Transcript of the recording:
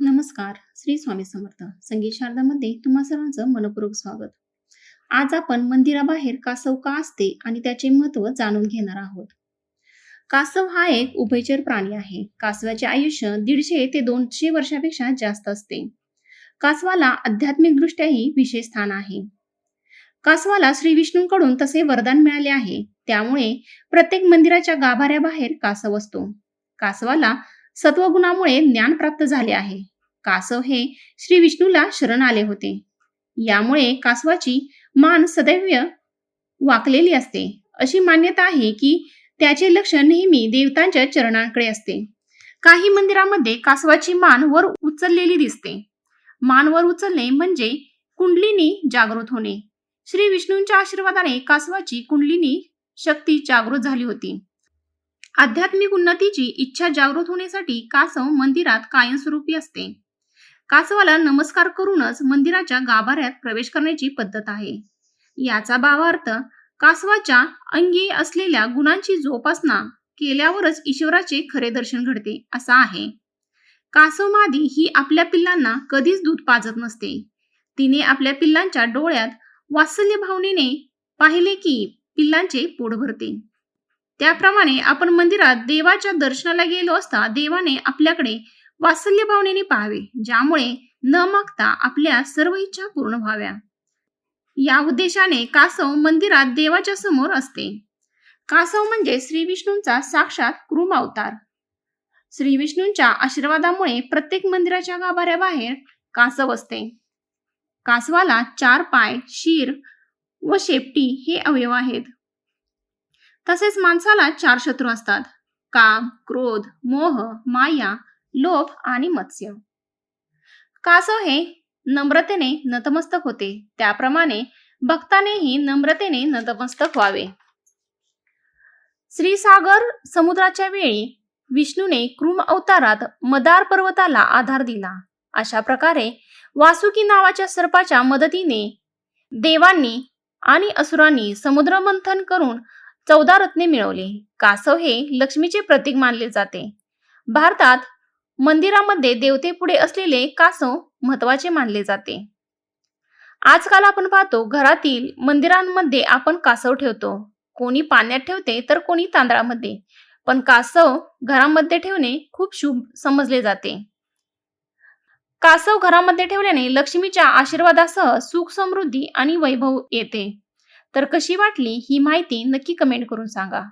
नमस्कार श्री स्वामी समर्थ. संगीत शारदामध्ये तुम्हा सर्वांचं मनपूर्वक स्वागत. आज आपण मंदिराबाहेर कासव का असते आणि त्याचे महत्त्व जाणून घेणार आहोत. कासव हा एक उभयचर प्राणी आहे. कासवाचे आयुष्य दीडशे ते दोनशे वर्षापेक्षा जास्त असते. कासवाला आध्यात्मिक दृष्ट्याही विशेष स्थान आहे. कासवाला श्री विष्णूंकडून तसे वरदान मिळाले आहे. त्यामुळे प्रत्येक मंदिराच्या गाभाऱ्याबाहेर कासव असतो. कासवाला सत्वगुणामुळे ज्ञान प्राप्त झाले आहे. कासव हे श्री विष्णूला शरण आले होते. यामुळे कासवाची मान सदैव वाकलेली असते. अशी मान्यता आहे की त्याचे लक्ष नेहमी देवतांच्या चरणांकडे असते. काही मंदिरामध्ये कासवाची मान वर उचललेली दिसते. मान वर उचलणे म्हणजे कुंडलिनी जागृत होणे. श्री विष्णूंच्या आशीर्वादाने कासवाची कुंडलिनी शक्ती जागृत झाली होती. आध्यात्मिक उन्नतीची इच्छा जागृत होण्यासाठी कासव मंदिरात कायमस्वरूपी असते. कासवाला नमस्कार करूनच मंदिराच्या गाभाऱ्यात प्रवेश करण्याची पद्धत आहे. याचा भावार्थ कासवाच्या अंगी असलेल्या गुणांची जोपासना केल्यावरच ईश्वराचे खरे दर्शन घडते असा आहे. कासव मादी ही आपल्या पिल्लांना कधीच दूध पाजत नसते. तिने आपल्या पिल्लांच्या डोळ्यात वात्सल्य भावनेने पाहिले की पिल्लांचे पोट भरते. त्याप्रमाणे आपण मंदिरात देवाच्या दर्शनाला गेलो असता देवाने आपल्याकडे वात्सल्य भावनेने पाहावे ज्यामुळे न मागता आपल्या सर्व इच्छा पूर्ण व्हाव्या. या उद्देशाने कासव मंदिरात देवाच्या समोर असते. कासव म्हणजे श्री विष्णूंचा साक्षात कृम अवतार. श्री विष्णूंच्या आशीर्वादामुळे प्रत्येक मंदिराच्या गाभाऱ्याबाहेर कासव असते. कासवाला चार पाय शीर व शेपटी हे अवयव आहेत. तसेच माणसाला चार शत्रू असतात. काम क्रोध मोह माया लोभ आणि मत्स्य. कासव हे नम्रतेने नतमस्तक होते. त्याप्रमाणे भक्तानेही नम्रतेने नतमस्तक व्हावे. श्रीसागर समुद्राच्या वेळी विष्णूने कृम अवतारात मदार पर्वताला आधार दिला. अशा प्रकारे वासुकी नावाच्या सर्पाच्या मदतीने देवांनी आणि असुरांनी समुद्रमंथन करून चौदा रत्ने मिळवले. कासव हे लक्ष्मीचे प्रतीक मानले जाते. भारतात मंदिरामध्ये देवतेपुढे असलेले कासव महत्त्वाचे मानले जाते. आजकाल आपण पाहतो घरातील मंदिरांमध्ये आपण कासव ठेवतो. कोणी पाण्यात ठेवते तर कोणी तांदळामध्ये. पण कासव घरामध्ये ठेवणे खूप शुभ समजले जाते. कासव घरामध्ये ठेवल्याने लक्ष्मीच्या आशीर्वादासह सुख समृद्धी आणि वैभव येते. तर कशी वाटली ही माहिती नक्की कमेंट करून सांगा.